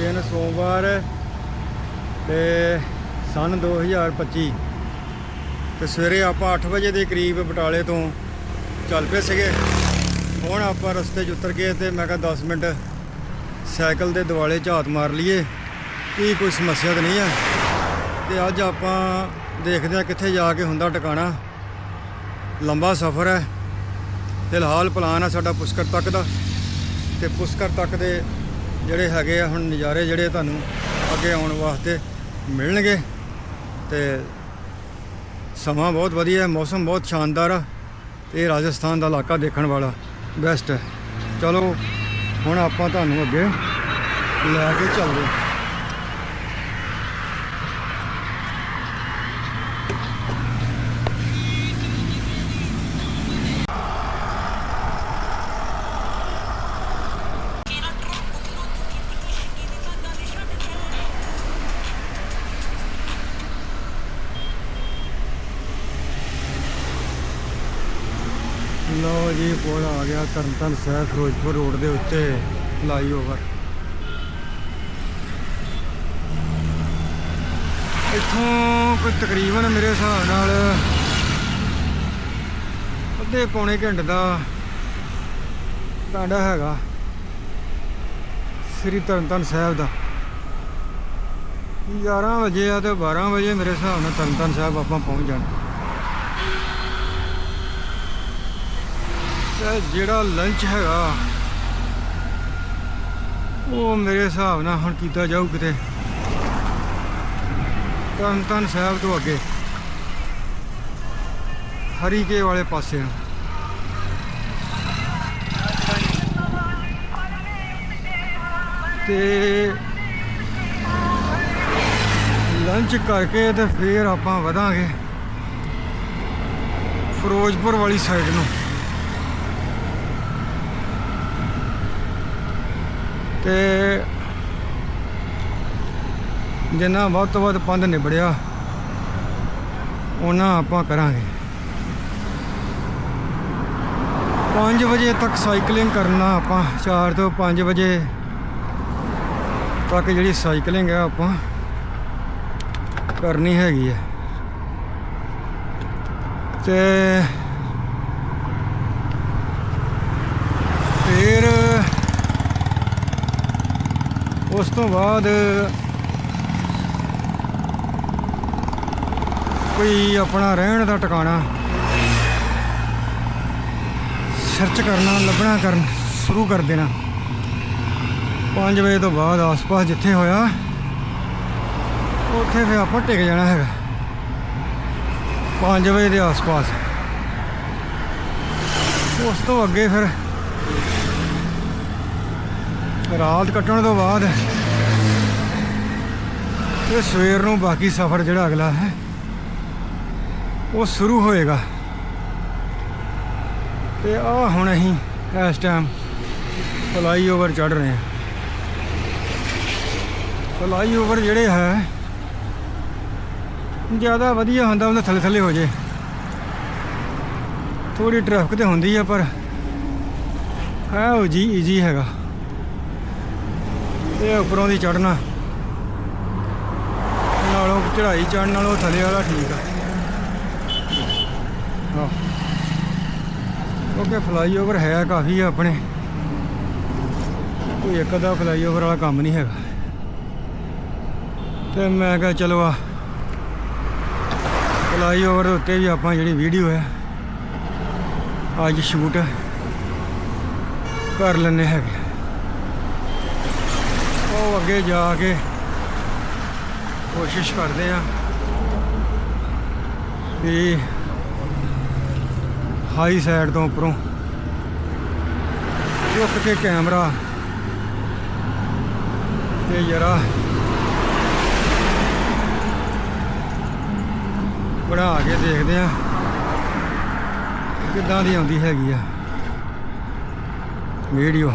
ਦਿਨ ਸੋਮਵਾਰ ਤੇ ਸਨ 2025 ਤੇ ਸਵੇਰੇ ਆਪਾਂ 8 ਵਜੇ ਦੇ ਕਰੀਬ ਬਟਾਲੇ ਤੋਂ ਚੱਲ ਪਏ ਸੀਗੇ। ਹੁਣ ਆਪਾਂ ਰਸਤੇ 'ਚ ਉਤਰ ਗਏ ਤੇ ਮੈਂ ਕਿਹਾ 10 ਮਿੰਟ ਸਾਈਕਲ ਦੇ ਦੁਆਲੇ ਝਾਤ ਮਾਰ ਲਈਏ, ਕੀ ਕੋਈ ਸਮੱਸਿਆ ਤਾਂ ਨਹੀਂ ਹੈ ਤੇ ਅੱਜ ਆਪਾਂ ਦੇਖਦੇ ਹਾਂ ਕਿੱਥੇ ਜਾ ਕੇ ਹੁੰਦਾ ਟਿਕਾਣਾ। ਲੰਬਾ ਸਫ਼ਰ ਹੈ। ਫਿਲਹਾਲ ਪਲਾਨ ਆ ਸਾਡਾ ਪੁਸ਼ਕਰ ਤੱਕ ਦਾ। ਤੇ ਪੁਸ਼ਕਰ ਤੱਕ ਦੇ ਜਿਹੜੇ ਹੈਗੇ ਆ, ਹੁਣ ਨਜ਼ਾਰੇ ਜਿਹੜੇ ਤੁਹਾਨੂੰ ਅੱਗੇ ਆਉਣ ਵਾਸਤੇ ਮਿਲਣਗੇ। ਤੇ ਸਮਾਂ ਬਹੁਤ ਵਧੀਆ ਹੈ ਮੌਸਮ ਬਹੁਤ ਸ਼ਾਨਦਾਰ ਆ। ਤੇ ਰਾਜਸਥਾਨ ਦਾ ਇਲਾਕਾ ਦੇਖਣ ਵਾਲਾ ਬੈਸਟ ਹੈ। ਚਲੋ, ਹੁਣ ਆਪਾਂ ਤੁਹਾਨੂੰ ਅੱਗੇ ਲੈ ਕੇ ਚੱਲਦੇ ਹਾਂ। ਪੁਲ ਆ ਸਾਹਿਬ ਫਿਰੋਜ਼ਪੁਰ ਰੋਡ ਦੇ ਉੱਤੇ ਫਲਾਈਓਵਰ ਇੱਥੋਂ ਕੋਈ ਤਕਰੀਬਨ ਮੇਰੇ ਹਿਸਾਬ ਨਾਲ ਅੱਧੇ ਪੌਣੇ ਘੰਟੇ ਦਾ ਟਾਂਡਾ ਹੈਗਾ ਸ੍ਰੀ ਤਰਨਤਾਰਨ ਸਾਹਿਬ ਦਾ। 11 ਵਜੇ ਆ ਤੇ 12 ਵਜੇ ਮੇਰੇ ਹਿਸਾਬ ਨਾਲ ਤਰਨਤਾਰਨ ਸਾਹਿਬ ਆਪਾਂ ਪਹੁੰਚ ਜਾਣਾ। ਤੇ ਜਿਹੜਾ ਲੰਚ ਹੈਗਾ, ਉਹ ਮੇਰੇ ਹਿਸਾਬ ਨਾਲ ਹੁਣ ਕੀਤਾ ਜਾਊ ਕਿਤੇ। ਤਰਨਤਾਰਨ ਸਾਹਿਬ ਤੋਂ ਅੱਗੇ। ਹਰੀਕੇ ਵਾਲੇ ਪਾਸੇ ਨੂੰ। ਤੇ ਲੰਚ ਕਰਕੇ ਤੇ ਫਿਰ ਆਪਾਂ ਵਧਾਂਗੇ। ਫਿਰੋਜ਼ਪੁਰ ਵਾਲੀ ਸਾਈਡ ਨੂੰ। ਤੇ ਜਿੰਨਾ ਵੱਧ ਤੋਂ ਵੱਧ ਪੰਧ ਨਿਬੜਿਆ ਉਹਨਾਂ ਆਪਾਂ ਕਰਾਂਗੇ। 5 ਵਜੇ ਤੱਕ ਸਾਈਕਲਿੰਗ ਕਰਨਾ ਆਪਾਂ 4 ਤੋਂ 5 ਵਜੇ ਤੱਕ ਜਿਹੜੀ ਸਾਈਕਲਿੰਗ ਹੈ ਆਪਾਂ ਕਰਨੀ ਹੈਗੀ ਹੈ ਤੇ ਫਿਰ ਉਸ ਤੋਂ ਬਾਅਦ ਕੋਈ ਆਪਣਾ ਰਹਿਣ ਦਾ ਟਿਕਾਣਾ ਸਰਚ ਕਰਨਾ, ਲੱਭਣਾ ਕਰਨ, ਸ਼ੁਰੂ ਕਰ ਦੇਣਾ। 5 ਵਜੇ ਤੋਂ ਬਾਅਦ ਆਸ-ਪਾਸ ਜਿੱਥੇ ਹੋਇਆ, ਉੱਥੇ ਫਿਰ ਆਪਾਂ ਟਿਕ ਜਾਣਾ ਹੈਗਾ। 5 ਵਜੇ ਦੇ ਆਸ-ਪਾਸ। ਉਸ ਤੋਂ ਅੱਗੇ ਫਿਰ ਰਾਤ ਕੱਟਣ ਤੋਂ ਬਾਅਦ ਤੇ ਸਵੇਰ ਨੂੰ ਬਾਕੀ ਸਫ਼ਰ ਜਿਹੜਾ ਅਗਲਾ ਹੈ, ਉਹ ਸ਼ੁਰੂ ਹੋਏਗਾ। ਤੇ ਆ ਹੁਣ ਅਸੀਂ ਇਸ ਟਾਈਮ ਫਲਾਈਓਵਰ ਚੜ ਰਹੇ ਹਾਂ। ਫਲਾਈਓਵਰ ਜਿਹੜੇ ਹੈ, ਜ਼ਿਆਦਾ ਵਧੀਆ ਹੁੰਦਾ ਉਹਦੇ ਥੱਲੇ ਥੱਲੇ ਹੋ ਜੇ। ਥੋੜੀ ਟ੍ਰੈਫਿਕ ਤੇ ਹੁੰਦੀ ਆ, ਪਰ ਹੈ ਉਹ ਜੀ ਈਜੀ ਹੈਗਾ। ਇਹ ਉੱਪਰੋਂ ਦੀ ਚੜਨਾ ਨਾਲੋਂ ਚੜਾਈ ਚੜਨ ਨਾਲੋਂ ਥੱਲੇ ਵਾਲਾ ਠੀਕ ਆ। ਹਾਂ। ਕਿਉਂਕਿ ਫਲਾਈਓਵਰ ਹੈ ਕਾਫੀ ਆਪਣੇ। ਕੋਈ ਇੱਕ ਦਾ ਫਲਾਈਓਵਰ ਵਾਲਾ ਕੰਮ ਨਹੀਂ ਹੈਗਾ। ਤੇ ਮੈਂ ਕਿਹਾ ਚਲੋ ਆ। ਫਲਾਈਓਵਰ ਦੇ ਉੱਤੇ ਵੀ ਆਪਾਂ ਜਿਹੜੀ ਵੀਡੀਓ ਹੈ ਅੱਜ ਸ਼ੂਟ ਕਰ ਲੈਣੇ ਹੈਗੇ। ਉਹ ਅੱਗੇ ਜਾ ਕੇ ਕੋਸ਼ਿਸ਼ ਕਰਦੇ ਆ ਵੀ ਹਾਈ ਸਾਈਡ ਤੋਂ ਉੱਪਰੋਂ ਚੁੱਕ ਕੇ ਕੈਮਰਾ ਤੇ ਜਰਾ ਬਣਾ ਕੇ ਦੇਖਦੇ ਆ ਕਿੱਦਾਂ ਦੀ ਆਉਂਦੀ ਹੈਗੀ ਆ ਵੀਡੀਓ।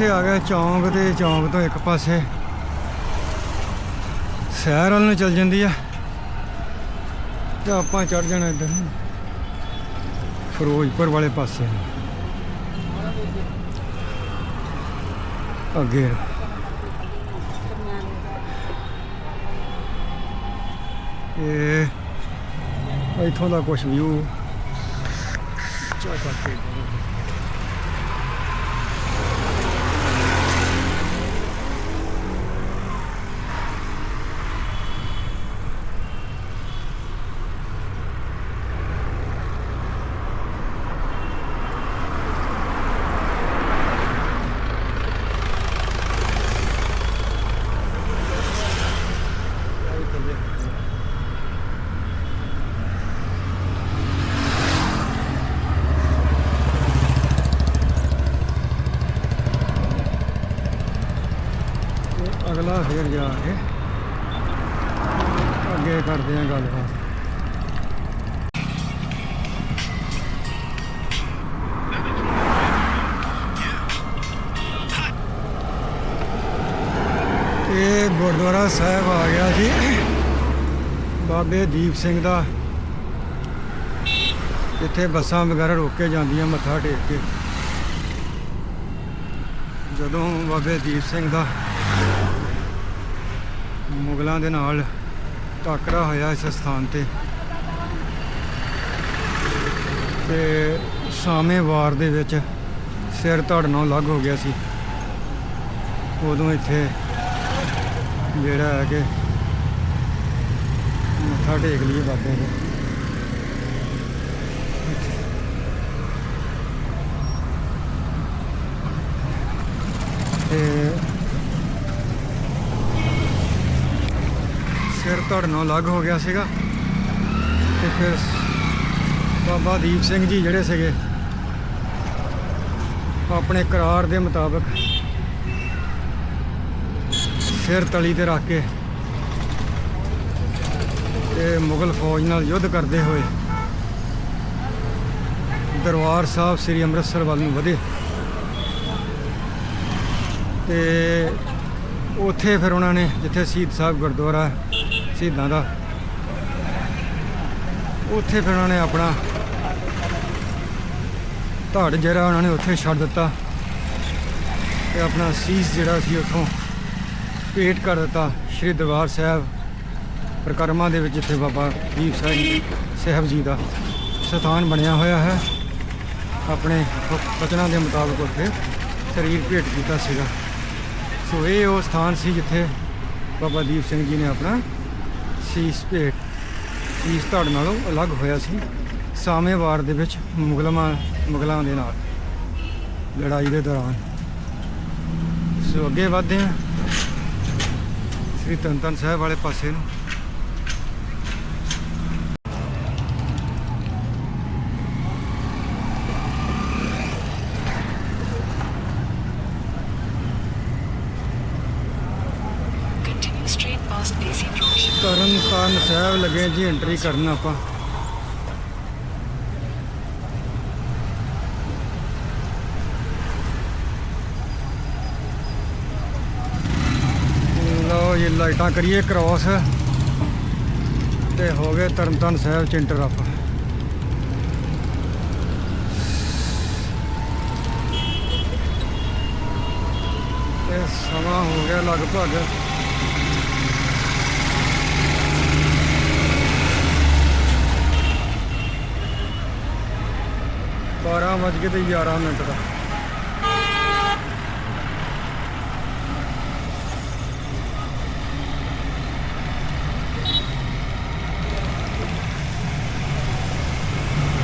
ਇੱਥੇ ਆ ਗਏ ਚੌਂਕ ਤੇ ਚੌਂਕ ਤੋਂ ਇੱਕ ਪਾਸੇ। ਸ਼ਹਿਰ ਵੱਲ ਨੂੰ ਚੱਲ ਜਾਂਦੀ ਆ। ਤੇ ਆਪਾਂ ਚੜ ਜਾਣਾ ਇੱਧਰ ਫਿਰੋਜ਼ਪੁਰ ਵਾਲੇ ਪਾਸੇ। ਅੱਗੇ। ਇਹ ਇੱਥੋਂ ਦਾ ਕੁਝ ਵਿਊ ਚਾ ਕਰਕੇ ਤੇ ਅਗਲਾ ਫੇਰ ਜਾ ਕੇ ਅੱਗੇ ਕਰਦੇ ਆ ਗੱਲਬਾਤ ਇਹ ਗੁਰਦੁਆਰਾ ਸਾਹਿਬ ਆ ਗਿਆ ਜੀ। ਬਾਬੇ ਦੀਪ ਸਿੰਘ ਦਾ। ਇੱਥੇ ਬੱਸਾਂ ਵਗੈਰਾ ਰੋਕ ਕੇ ਜਾਂਦੀਆਂ ਮੱਥਾ ਟੇਕ ਕੇ। ਜਦੋਂ ਬਾਬੇ ਦੀਪ ਸਿੰਘ ਦਾ ਮੁਗਲਾਂ ਦੇ ਨਾਲ ਟਾਕਰਾ ਹੋਇਆ ਇਸ ਸਥਾਨ ਤੇ। ਤੇ ਸਾਮੇ ਵਾਰ ਦੇ ਵਿੱਚ ਸਿਰ ਧੜਨੋਂ ਲੱਗ ਹੋ ਗਿਆ ਸੀ। ਉਦੋਂ ਇੱਥੇ ਜਿਹੜਾ ਹੈ ਕਿ ਮੱਥਾ ਟੇਕ ਲਈਏ ਬਾਬੇ ਦੇ। ਤੇ ਸਿਰ ਧੜਨੋਂ ਲੱਗ ਹੋ ਗਿਆ ਸੀਗਾ। ਤੇ ਫਿਰ ਬਾਬਾ ਦੀਪ ਸਿੰਘ ਜੀ ਜਿਹੜੇ ਸੀਗੇ ਆਪਣੇ ਕਰਾਰ ਦੇ ਮੁਤਾਬਕ ਸਿਰ ਤਲੀ ਤੇ ਰੱਖ ਕੇ ਤੇ ਮੁਗਲ ਫੌਜ ਨਾਲ ਯੁੱਧ ਕਰਦੇ ਹੋਏ ਦਰਬਾਰ ਸਾਹਿਬ ਸ੍ਰੀ ਅੰਮ੍ਰਿਤਸਰ ਵੱਲ ਨੂੰ ਵਧੇ। ਤੇ ਉੱਥੇ ਫਿਰ ਉਹਨਾਂ ਨੇ ਜਿੱਥੇ ਸ਼ਹੀਦ ਸਾਹਿਬ ਗੁਰਦੁਆਰਾ ਸ਼ਹੀਦਾਂ ਦਾ, ਉੱਥੇ ਫਿਰ ਉਹਨਾਂ ਨੇ ਆਪਣਾ ਧੜ ਜਿਹੜਾ ਉਹਨਾਂ ਨੇ ਉੱਥੇ ਛੱਡ ਦਿੱਤਾ ਤੇ ਆਪਣਾ ਸੀਸ ਜਿਹੜਾ ਸੀ ਉੱਥੋਂ ਭੇਟ ਕਰ ਦਿੱਤਾ ਸ਼੍ਰੀ ਦਰਬਾਰ ਸਾਹਿਬ ਪ੍ਰਕਰਮਾ ਦੇ ਵਿੱਚ ਜਿੱਥੇ ਬਾਬਾ ਦੀਪ ਸਿੰਘ ਸਾਹਿਬ ਜੀ ਦਾ ਸਥਾਨ ਬਣਿਆ ਹੋਇਆ ਹੈ। ਆਪਣੇ ਵਚਨਾਂ ਦੇ ਮੁਤਾਬਕ ਉੱਥੇ ਸਰੀਰ ਭੇਟ ਕੀਤਾ ਸੀਗਾ। ਸੋ ਇਹ ਉਹ ਸਥਾਨ ਸੀ ਜਿੱਥੇ ਬਾਬਾ ਦੀਪ ਸਿੰਘ ਜੀ ਨੇ ਆਪਣਾ ਸੀਸ ਭੇਟ, ਸੀਸ ਧੜ ਨਾਲੋਂ ਅਲੱਗ ਹੋਇਆ ਸੀ। ਸਾਮੇਵਾਰ ਦੇ ਵਿੱਚ ਮੁਗਲਾਂ ਮੁਗਲਾਂ ਦੇ ਨਾਲ ਲੜਾਈ ਦੇ ਦੌਰਾਨ। ਸੋ ਅੱਗੇ ਵਧਦੇ ਹਾਂ। ਸ੍ਰੀ ਤਨਤਨ ਸਾਹਿਬ ਵਾਲੇ ਪਾਸੇ ਨੂੰ. ਤਰਨ ਤਾਰਨ ਸਾਹਿਬ ਲੱਗੇ ਜੀ ਐਂਟਰੀ ਕਰਨ ਆਪਾਂ ਲਓ ਇਹ ਲਾਈਟਾਂ ਕਰੀਏ ਕ੍ਰਾਸ ਤੇ ਹੋ ਗਏ ਤਰਨਤਾਰਨ ਸਾਹਿਬ ਚ ਇੰਟਰ ਆਪਾਂ ਤੇ ਸਮਾਂ ਹੋ ਗਿਆ ਲਗਭਗ ਬਾਰਾਂ ਵੱਜ ਕੇ ਤੇ 11 ਮਿੰਟ ਦਾ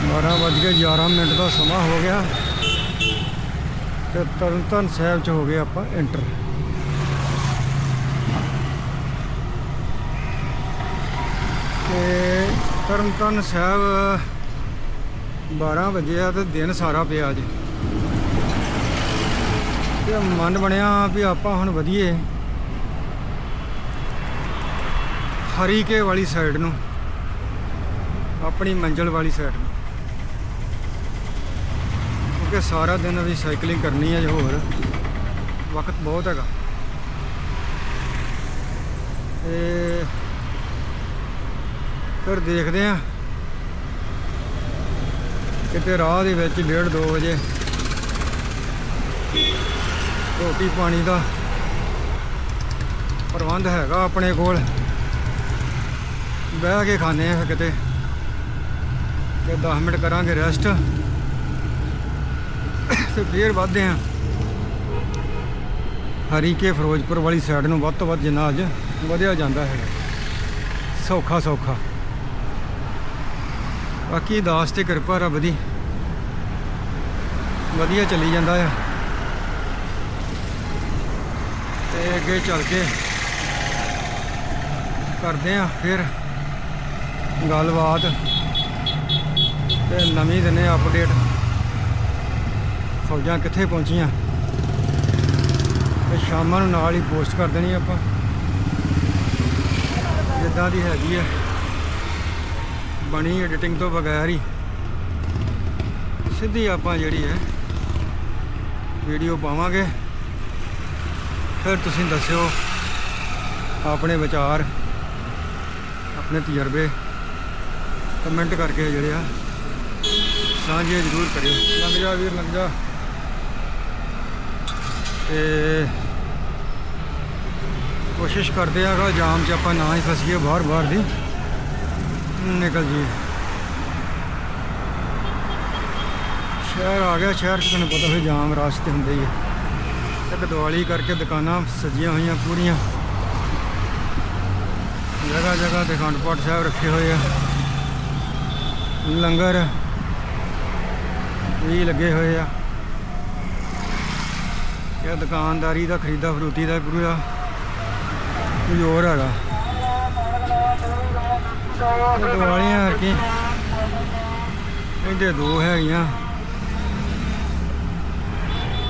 ਬਾਰਾਂ ਵੱਜ ਕੇ 11 ਮਿੰਟ ਦਾ ਸਮਾਂ ਹੋ ਗਿਆ ਤੇ ਤਰਨਤਾਰਨ ਸਾਹਿਬ ਚ ਹੋ ਗਏ ਆਪਾਂ ਐਂਟਰ ਤੇ ਤਰਨਤਾਰਨ ਸਾਹਿਬ 12 ਵਜੇ ਆ ਤੇ ਦਿਨ ਸਾਰਾ ਪਿਆ ਅੱਜ। ਤੇ ਮਨ ਬਣਿਆ ਵੀ ਆਪਾਂ ਹੁਣ ਵਧੀਏ ਹਰੀਕੇ ਵਾਲੀ ਸਾਈਡ ਨੂੰ, ਆਪਣੀ ਮੰਜ਼ਲ ਵਾਲੀ ਸਾਈਡ ਨੂੰ ਸਾਰਾ ਦਿਨ ਅਸੀਂ ਸਾਈਕਲਿੰਗ ਕਰਨੀ ਹੈ ਜੇ ਹੋਰ। ਵਕਤ ਬਹੁਤ ਹੈਗਾ। ਤੇ ਫਿਰ ਦੇਖਦੇ ਆ। ਕਿਤੇ ਰਾਹ ਦੇ ਵਿੱਚ 1:30 2 ਵਜੇ ਰੋਟੀ ਪਾਣੀ ਦਾ ਪ੍ਰਬੰਧ ਹੈਗਾ ਆਪਣੇ ਕੋਲ। ਬਹਿ ਕੇ ਖਾਣੇ ਆ ਫਿਰ ਕਿਤੇ। ਤੇ 10 ਮਿੰਟ ਕਰਾਂਗੇ ਰੈਸਟ ਤੇ ਫੇਰ ਵੱਧਦੇ ਆ। ਹਰੀਕੇ ਫਿਰੋਜ਼ਪੁਰ ਵਾਲੀ ਸਾਈਡ ਨੂੰ ਵੱਧ ਤੋਂ ਵੱਧ ਜਿੰਨਾ ਅੱਜ ਵਧਿਆ ਜਾਂਦਾ ਹੈ। ਸੌਖਾ ਸੌਖਾ। ਬਾਕੀ ਦਾਸ ਤੇ ਕਿਰਪਾ ਰੱਬ ਦੀ। ਵਧੀਆ ਚੱਲੀ ਜਾਂਦਾ ਆ। ਤੇ ਅੱਗੇ ਚੱਲ ਕੇ ਕਰਦੇ ਆ ਫਿਰ ਗੱਲਬਾਤ। ਤੇ ਨਵੀਂ ਦਿਨੇ ਅਪਡੇਟ ਫੌਜਾਂ ਕਿੱਥੇ ਪਹੁੰਚੀਆਂ? ਤੇ ਸ਼ਾਮਾਂ ਨੂੰ ਨਾਲ ਹੀ ਪੋਸਟ ਕਰ ਦੇਣੀ ਆਪਾਂ। ਜਿੱਦਾਂ ਦੀ ਹੈਗੀ ਹੈ ਬਣੀ ਐਡੀਟਿੰਗ ਤੋਂ ਬਗੈਰ ਹੀ। ਸਿੱਧੀ ਆਪਾਂ ਜਿਹੜੀ ਹੈ ਵੀਡੀਓ ਪਾਵਾਂਗੇ। ਫਿਰ ਤੁਸੀਂ ਦੱਸਿਓ ਆਪਣੇ ਵਿਚਾਰ, ਆਪਣੇ ਤਜਰਬੇ। ਕਮੈਂਟ ਕਰਕੇ ਜਿਹੜੇ ਆ, ਸਾਂਝੇ ਜ਼ਰੂਰ ਕਰਿਓ। ਲੰਘ ਜਾ ਵੀਰ, ਲੰਘ ਜਾ। ਤੇ ਕੋਸ਼ਿਸ਼ ਕਰਦੇ ਆ ਕਿ ਜਾਮ 'ਚ ਆਪਾਂ ਨਾ ਹੀ ਫਸੀਏ ਬਾਹਰ ਬਾਹਰ ਦੀ। ਨਿਕਲ ਜੀ। ਸ਼ਹਿਰ ਆ ਗਿਆ, ਸ਼ਹਿਰ 'ਚ ਤੁਹਾਨੂੰ ਪਤਾ ਫਿਰ ਜਾਮ ਰਾਸਤੇ ਹੁੰਦੇ ਹੀ ਆ। ਇੱਕ ਦੀਵਾਲੀ ਕਰਕੇ ਦੁਕਾਨਾਂ ਸਜੀਆਂ ਹੋਈਆਂ ਪੂਰੀਆਂ। ਜਗ੍ਹਾ ਜਗ੍ਹਾ ਤੇ ਅਖੰਡ ਪਾਠ ਸਾਹਿਬ ਰੱਖੇ ਹੋਏ ਆ। ਲੰਗਰ ਵੀ ਲੱਗੇ ਹੋਏ ਆ। ਇਹ ਦੁਕਾਨਦਾਰੀ ਦਾ, ਖਰੀਦਾ ਫਰੂਤੀ ਦਾ ਪੂਰਾ ਕੋਈ ਹੋਰ ਹੈਗਾ ਦਿਵਾਲੀਆਂ ਕਰਕੇ ਇਹਦੇ ਦੋ ਹੈਗੀਆਂ।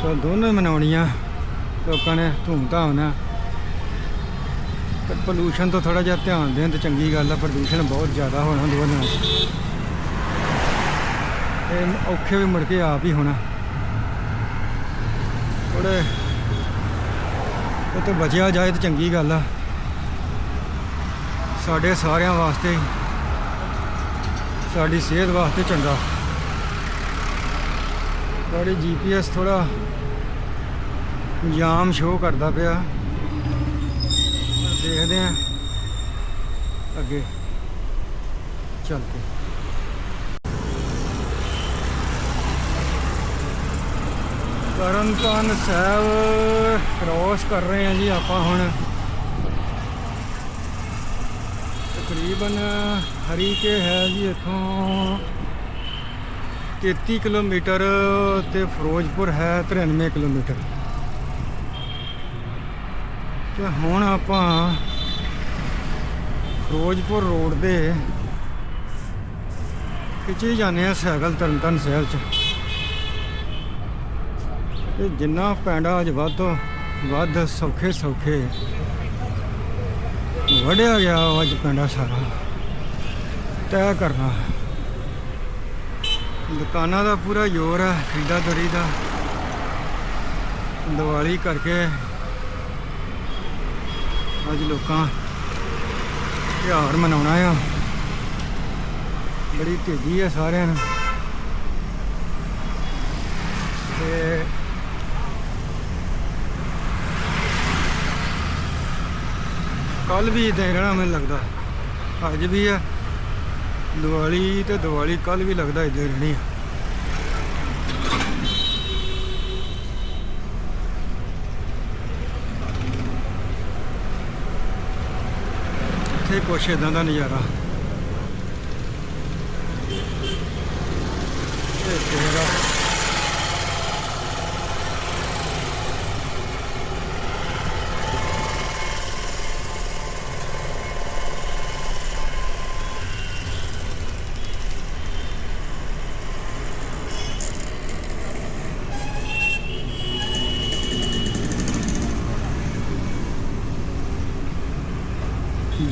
ਤਾਂ ਦੋਨੋਂ ਮਨਾਉਣੀਆਂ। ਲੋਕਾਂ ਨੇ ਧੂਮ ਧਾਮ ਨਾਲ। ਤੇ ਪੋਲੂਸ਼ਨ ਤੋਂ ਥੋੜਾ ਜਿਹਾ ਧਿਆਨ ਦੇਣ ਤੇ ਚੰਗੀ ਗੱਲ ਆ, ਪ੍ਰਦੂਸ਼ਣ ਬਹੁਤ ਜ਼ਿਆਦਾ ਹੋਣਾ ਦੋਵਾਂ ਤੇ ਔਖੇ ਵੀ ਮੁੜ ਕੇ ਆਪ ਹੀ ਹੋਣਾ। ਥੋੜੇ ਉਹ ਬਚਿਆ ਜਾਏ ਤਾਂ ਚੰਗੀ ਗੱਲ ਆ। ਸਾਡੇ ਸਾਰਿਆਂ ਵਾਸਤੇ, ਸਾਡੀ ਸਿਹਤ ਵਾਸਤੇ ਚੰਗਾ। ਸਾਡੀ ਜੀਪੀਐਸ ਥੋੜਾ ਜਾਮ ਸ਼ੋ ਕਰਦਾ ਪਿਆ। ਦੇਖਦੇ ਆ ਅੱਗੇ। ਚੱਲ ਕੇ। ਤਰਨਤਾਰਨ ਸਾਹਿਬ ਕ੍ਰੋਸ ਕਰ ਰਹੇ ਹਾਂ ਜੀ ਆਪਾਂ ਹੁਣ। ਤਕਰੀਬਨ ਹਰੀ ਹਰੀਕੇ ਹੈ ਜੀ ਇੱਥੋਂ 33 ਕਿਲੋਮੀਟਰ ਤੇ ਫਿਰੋਜ਼ਪੁਰ ਹੈ 93 ਕਿਲੋਮੀਟਰ। ਤੇ ਹੁਣ ਆਪਾਂ ਫਿਰੋਜ਼ਪੁਰ ਰੋਡ ਦੇ ਖਿੱਚੀ ਜਾਂਦੇ ਆ ਸਾਈਕਲ ਤਰਨਤਾਰਨ ਸਾਹਿਬ ਚ। ਤੇ ਜਿੰਨਾ ਪੈਂਡਾ ਅੱਜ ਵੱਧ ਤੋਂ ਵੱਧ ਸੌਖੇ ਸੌਖੇ ਵੜਿਆ ਗਿਆ ਅੱਜ ਪੈਂਡਾ ਸਾਰਾ। ਤੈਅ ਕਰਨਾ। ਦੁਕਾਨਾਂ ਦਾ ਪੂਰਾ ਜ਼ੋਰ ਹੈ ਖਰੀਦਾਦਾਰੀ ਦਾ ਦੀਵਾਲੀ ਕਰਕੇ ਅੱਜ ਲੋਕਾਂ ਤਿਉਹਾਰ ਮਨਾਉਣਾ ਆ। ਬੜੀ ਤੇਜ਼ੀ ਹੈ ਸਾਰਿਆਂ ਨੂੰ। ਤੇ ਕੱਲ ਵੀ ਇਦਾਂ ਰਹਿਣਾ ਮੈਨੂੰ ਲੱਗਦਾ। ਅੱਜ ਵੀ ਆ। ਦੀਵਾਲੀ ਤੇ ਦੀਵਾਲੀ ਕੱਲ ਵੀ ਲੱਗਦਾ ਇਦਾਂ ਰਹਿਣੀ ਆ। ਇੱਥੇ ਕੁਛ ਇਦਾਂ ਦਾ ਨਜ਼ਾਰਾ।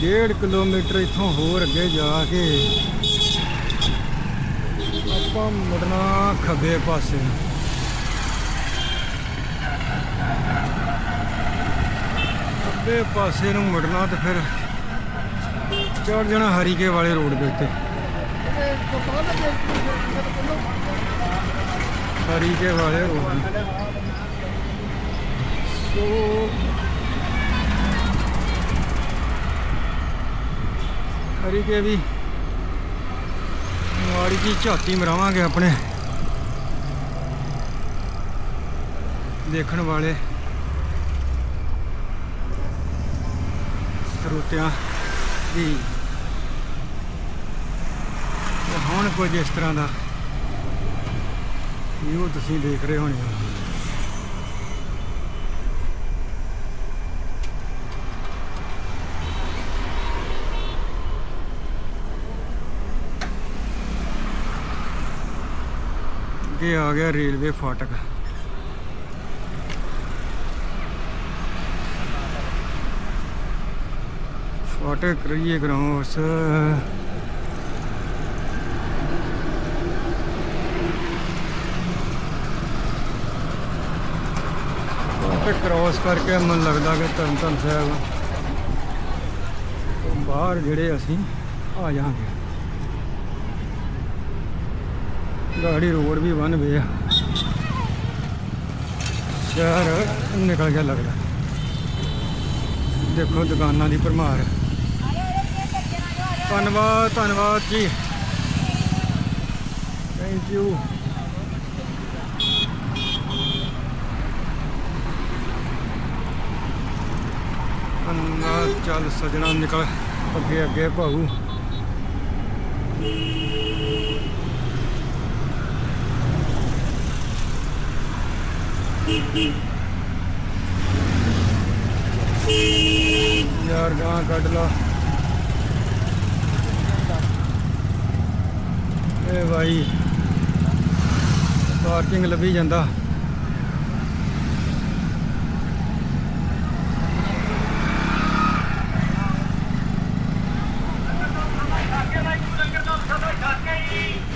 1.5 ਕਿਲੋਮੀਟਰ ਇੱਥੋਂ ਹੋਰ ਅੱਗੇ ਜਾ ਕੇ ਆਪਾਂ ਮੁੜਨਾ ਖੱਬੇ ਪਾਸੇ। ਖੱਬੇ ਪਾਸੇ ਨੂੰ ਮੁੜਨਾ ਤੇ ਫਿਰ ਚੜ ਜਾਣਾ ਹਰੀਕੇ ਵਾਲੇ ਰੋਡ ਦੇ ਉੱਤੇ। ਹਰੀਕੇ ਵਾਲੇ ਰੋਡ। ਸੋ ਸੋ ਹਰੀਕੇ ਵੀ। ਮਾੜੀ ਜੀ ਝਾਤੀ ਮਰਾਵਾਂਗੇ ਆਪਣੇ। ਦੇਖਣ ਵਾਲੇ ਸਰੋਤਿਆਂ ਦੀ। ਹੁਣ ਕੁਝ ਇਸ ਤਰ੍ਹਾਂ ਦਾ। ਇਹ ਤੁਸੀਂ ਦੇਖ ਰਹੇ ਹੋਣੇ ਇਹ ਆ ਗਿਆ ਰੇਲਵੇ ਫਾਟਕ। ਫਾਟਕ ਕਰੀਏ ਕਰਾਉਸ ਫਾਟਕ ਕ੍ਰਾਸ ਕਰਕੇ ਮਨ ਲੱਗਦਾ ਕਿ ਧੰਨ ਧੰਨ ਸਾਹਿਬ ਬਾਹਰ ਜਿਹੜੇ ਅਸੀਂ ਆ ਜਾਾਂਗੇ ਗਾੜੀ ਰੋਡ ਵੀ ਬਣ ਵੇ ਆ। ਸ਼ਹਿਰ ਨਿਕਲ ਗਿਆ ਲੱਗਦਾ। ਦੇਖੋ ਦੁਕਾਨਾਂ ਦੀ ਭਰਮਾਰ। ਧੰਨਵਾਦ ਧੰਨਵਾਦ ਜੀ। ਥੈਂਕ ਯੂ ਧੰਨਵਾਦ, ਚੱਲ ਸਜਣਾ ਨਿਕਲ। ਅੱਗੇ ਅੱਗੇ ਭਾਊ। ਯਾਰ ਗਾਂ ਕੱਢ ਲਾ ਏ ਭਾਈ ਪਾਰਕਿੰਗ ਲੱਭੀ ਜਾਂਦਾ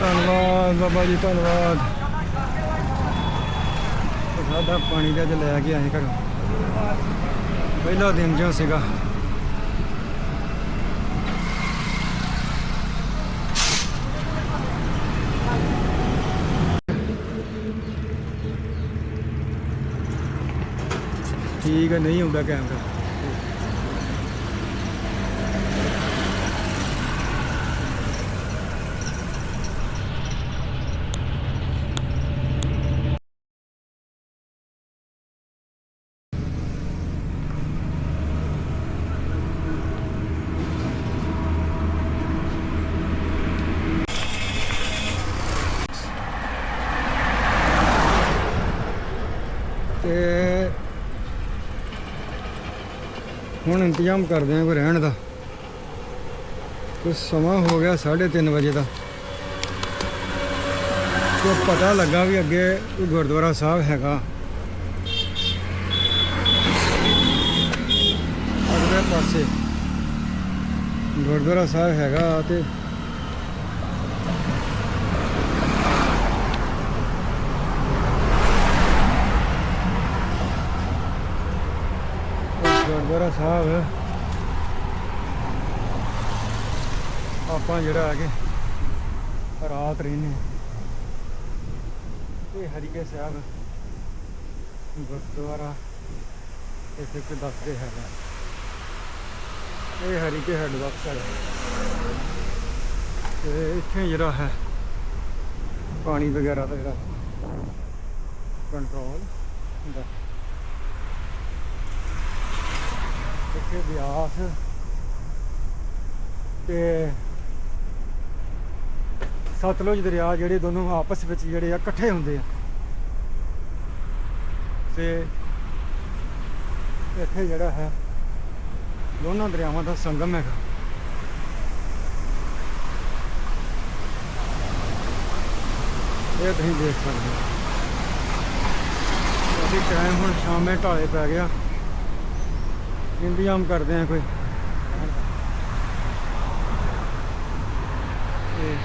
ਧੰਨਵਾਦ ਬਾਬਾ ਜੀ ਧੰਨਵਾਦ ਸਾਡਾ ਪਾਣੀ ਦਾ ਜ ਲੈ ਕੇ ਆਏ ਘਰੋਂ। ਪਹਿਲਾ ਦਿਨ ਜੋ ਸੀਗਾ। ਠੀਕ ਹੈ, ਨਹੀਂ ਆਉਂਦਾ ਕੈਮਰਾ ਤੇ ਹੁਣ ਇੰਤਜ਼ਾਮ ਕਰਦੇ ਆਂ ਕੋਈ ਰਹਿਣ ਦਾ। ਕੁਝ ਸਮਾਂ ਹੋ ਗਿਆ 3:30 ਵਜੇ ਦਾ। ਤੇ ਪਤਾ ਲੱਗਾ ਵੀ ਅੱਗੇ ਗੁਰਦੁਆਰਾ ਸਾਹਿਬ ਹੈਗਾ। ਅਗਲੇ ਪਾਸੇ ਗੁਰਦੁਆਰਾ ਸਾਹਿਬ ਹੈਗਾ ਤੇ ਉਹ ਗੁਰਦੁਆਰਾ ਸਾਹਿਬ। ਆਪਾਂ ਜਿਹੜਾ ਆ ਕੇ ਰਾਤ ਰਹਿੰਦੇ ਇਹ ਹਰੀਕੇ ਸਾਹਿਬ ਗੁਰਦੁਆਰਾ ਇੱਥੇ ਕੋਈ ਦੱਸਦੇ ਹੈਗਾ। ਇਹ ਹਰੀਕੇ ਹੈਡ ਬਾਕਸ ਹੈ। ਤੇ ਇੱਥੇ ਜਿਹੜਾ ਹੈ, ਪਾਣੀ ਵਗੈਰਾ ਦਾ ਜਿਹੜਾ ਕੰਟਰੋਲ ਹੁੰਦਾ ਇੱਥੇ ਬਿਆਸ। ਤੇ ਸਤਲੁਜ ਦਰਿਆ ਜਿਹੜੇ ਦੋਨੋਂ ਆਪਸ ਵਿੱਚ ਜਿਹੜੇ ਆ ਇਕੱਠੇ ਹੁੰਦੇ ਆ। ਤੇ ਇੱਥੇ ਜਿਹੜਾ ਹੈ, ਦੋਨਾਂ ਦਰਿਆਵਾਂ ਦਾ ਸੰਗਮ ਹੈਗਾ। ਇਹ ਤੁਸੀਂ ਦੇਖ ਸਕਦੇ ਹੋ। ਅਸੀਂ ਟਾਈਮ ਹੁਣ ਸ਼ਾਮੇ ਢਾਲੇ ਪੈ ਗਿਆ। ਇੰਤਜ਼ਾਮ ਕਰਦੇ ਆ ਕੋਈ ਤੇ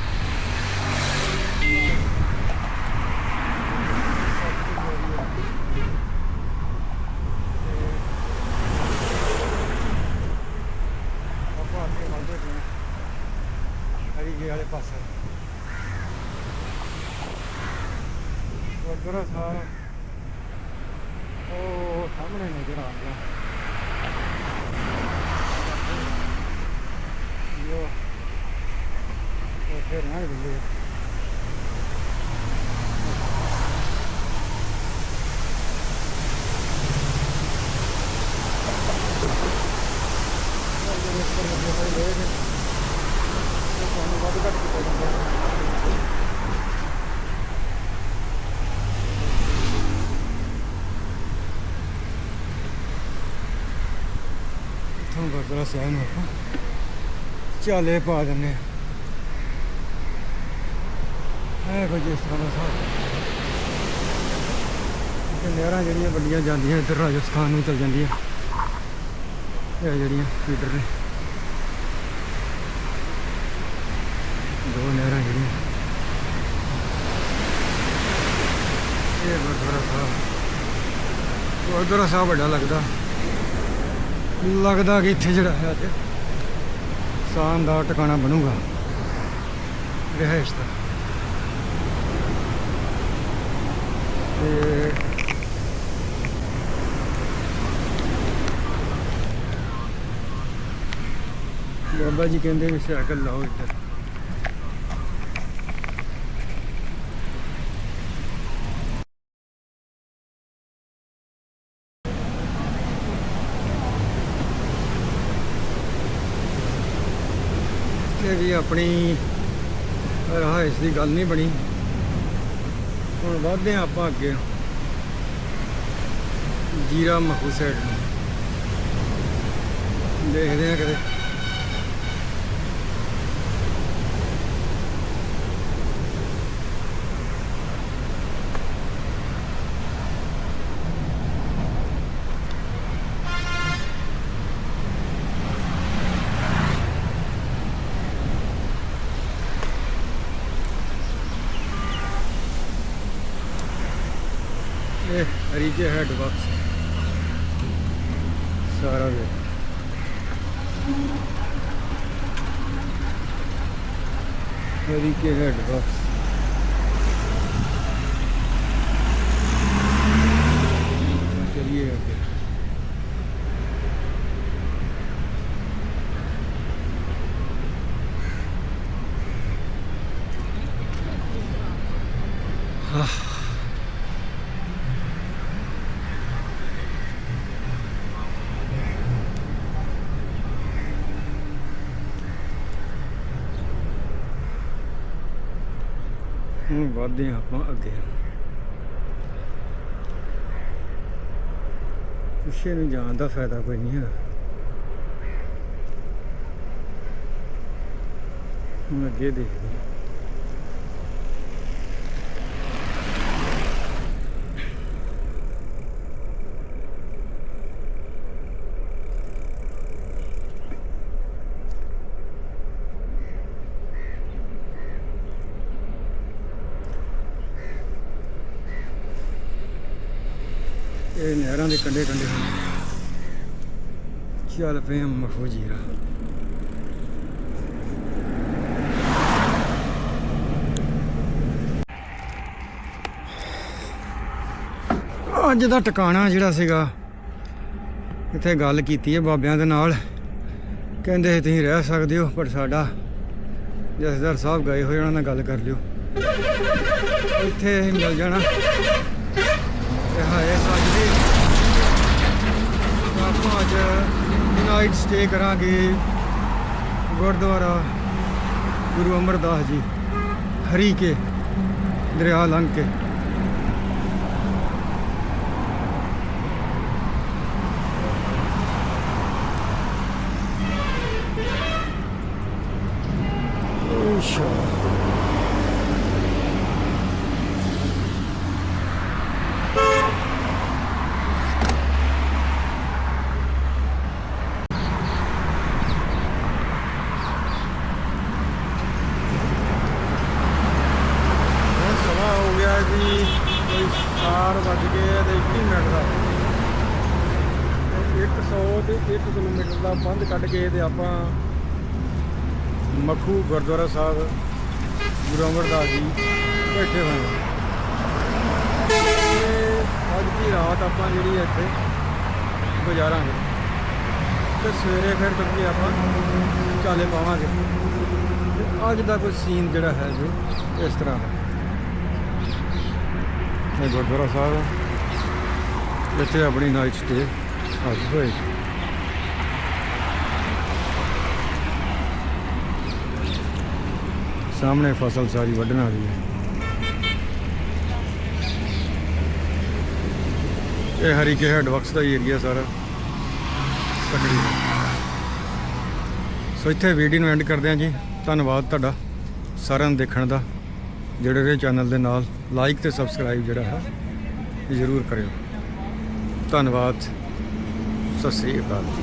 ਗੁਰਦੁਆਰਾ ਸਾਹਿਬ ਉਹ ਸਾਹਮਣੇ ਨਜ਼ਰ ਆ ਗਿਆ ਯੋ ਉਹ ਫਿਰ ਨਾ ਦਿੰਦੇ ਤੁਹਾਨੂੰ ਵੱਧ ਘੱਟ ਕੀਤਾ ਜਾਂਦਾ ਇਹ ਗੁਰਦੁਆਰਾ ਸਾਹਿਬ ਕੁਝ ਇਸ ਤਰ੍ਹਾਂ ਦਾ ਸਾਹ ਇਹ ਨਹਿਰਾਂ ਜਿਹੜੀਆਂ ਵੱਡੀਆਂ ਜਾਂਦੀਆਂ, ਇੱਧਰ ਰਾਜਸਥਾਨ ਨੂੰ ਚਲ ਜਾਂਦੀਆਂ। ਇਹ ਜਿਹੜੀਆਂ ਫੀਡਰ ਨੇ। ਦੋ ਨਹਿਰਾਂ ਜਿਹੜੀਆਂ। ਇਹ ਗੁਰਦੁਆਰਾ ਸਾਹਿਬ। ਗੁਰਦੁਆਰਾ ਸਾਹਿਬ ਵੱਡਾ ਲੱਗਦਾ। ਲੱਗਦਾ ਕਿ ਇੱਥੇ ਜਿਹੜਾ ਹੈ ਅੱਜ, ਸ਼ਾਨਦਾਰ ਟਿਕਾਣਾ ਬਣੂਗਾ। ਰਿਹਾਇਸ਼ ਦਾ। ਤੇ ਬਾਬਾ ਜੀ ਕਹਿੰਦੇ ਵੀ ਸਾਈਕਲ ਲਾਓ ਇੱਧਰ। ਤੇ ਵੀ ਆਪਣੀ ਰਹਾਇਸ਼ ਦੀ ਗੱਲ ਨਹੀਂ ਬਣੀ। ਹੁਣ ਵਧਦੇ ਹਾਂ ਆਪਾਂ ਅੱਗੇ। ਜੀਰਾ ਮਖੂ ਸਾਈਡ ਨੂੰ। ਦੇਖਦੇ ਹਾਂ ਕਦੇ ਵਧਦੇ ਹਾਂ ਆਪਾਂ ਅੱਗੇ ਪਿੱਛੇ ਨੂੰ ਜਾਣ ਦਾ ਫਾਇਦਾ ਕੋਈ ਨਹੀਂ ਹੈ ਹੁਣ ਅੱਗੇ ਦੇਖਦੇ ਹਾਂ। ਇਹ ਨਹਿਰਾਂ ਦੇ ਕੰਢੇ ਕੰਢੇ ਚੱਲ ਪਏ ਹਾਂ ਜੀਰਾ। ਅੱਜ ਦਾ ਟਿਕਾਣਾ ਜਿਹੜਾ ਸੀਗਾ, ਇੱਥੇ ਗੱਲ ਕੀਤੀ ਹੈ ਬਾਬਿਆਂ ਦੇ ਨਾਲ। ਕਹਿੰਦੇ ਤੁਸੀਂ ਰਹਿ ਸਕਦੇ ਹੋ, ਪਰ ਸਾਡਾ ਜਸਦਰ ਸਾਹਿਬ ਗਏ ਹੋਏ ਉਹਨਾਂ ਨਾਲ ਗੱਲ ਕਰ ਲਿਓ। ਇੱਥੇ ਮਿਲ ਜਾਣਾ। ਆਪਾਂ ਅੱਜ ਨਾਈਟ ਸਟੇ ਕਰਾਂਗੇ। ਗੁਰਦੁਆਰਾ ਗੁਰੂ ਅਮਰਦਾਸ ਜੀ, ਹਰੀ ਕੇ, ਦਰਿਆ ਲੰਘ ਕੇ। ਅੱਛਾ ਹੁਣ ਸਮਾਂ ਹੋ ਗਿਆ ਜੀ ਕੋਈ 4 ਵੱਜ ਗਏ ਤੇ 21 ਮਿੰਟ ਦਾ ਤੇ 100 ਤੇ 1 ਕਿਲੋਮੀਟਰ ਦਾ ਬੰਦ ਤੇ ਆਪਾਂ ਮੱਖੂ ਗੁਰਦੁਆਰਾ ਸਾਹਿਬ, ਗੁਰੂ ਅਮਰਦਾਸ ਜੀ ਬੈਠੇ ਹੋਏ ਹਾਂ। ਅੱਜ ਦੀ ਰਾਤ ਆਪਾਂ ਜਿਹੜੀ ਹੈ ਇੱਥੇ ਗੁਜ਼ਾਰਾਂਗੇ ਤੇ ਸਵੇਰੇ ਫਿਰ ਕਿਉਂਕਿ ਆਪਾਂ ਚਾਲੇ ਪਾਵਾਂਗੇ। ਤੇ ਅੱਜ ਦਾ ਕੋਈ ਸੀਨ ਜਿਹੜਾ ਹੈ ਜੋ ਇਸ ਤਰ੍ਹਾਂ ਦਾ। ਗੁਰਦੁਆਰਾ ਸਾਹਿਬ, ਇੱਥੇ ਆਪਣੀ ਨਾਈਟ ਸਟੇ ਅੱਜ ਹੋਏਗੀ। ਸਾਹਮਣੇ ਫਸਲ ਸਾਰੀ ਵੱਢਣ ਵਾਲੀ ਹੈ ਇਹ ਹਰੀਕੇ ਹੈਡਵਰਕਸ ਦਾ ਹੀ ਏਰੀਆ ਸਾਰਾ। ਤਕਰੀਬਨ ਸੋ ਇੱਥੇ ਵੀਡੀਓ ਨੂੰ ਐਂਡ ਕਰਦੇ ਹਾਂ ਜੀ। ਧੰਨਵਾਦ ਤੁਹਾਡਾ ਸਾਰਿਆਂ ਨੂੰ ਦੇਖਣ ਦਾ, ਜਿਹੜੇ ਰਹੇ ਚੈਨਲ ਦੇ ਨਾਲ। ਲਾਈਕ ਤੇ ਸਬਸਕ੍ਰਾਈਬ ਜਿਹੜਾ ਹੈ ਇਹ ਜ਼ਰੂਰ ਕਰਿਓ। ਧੰਨਵਾਦ। ਸਤਿ ਸ੍ਰੀ ਅਕਾਲ।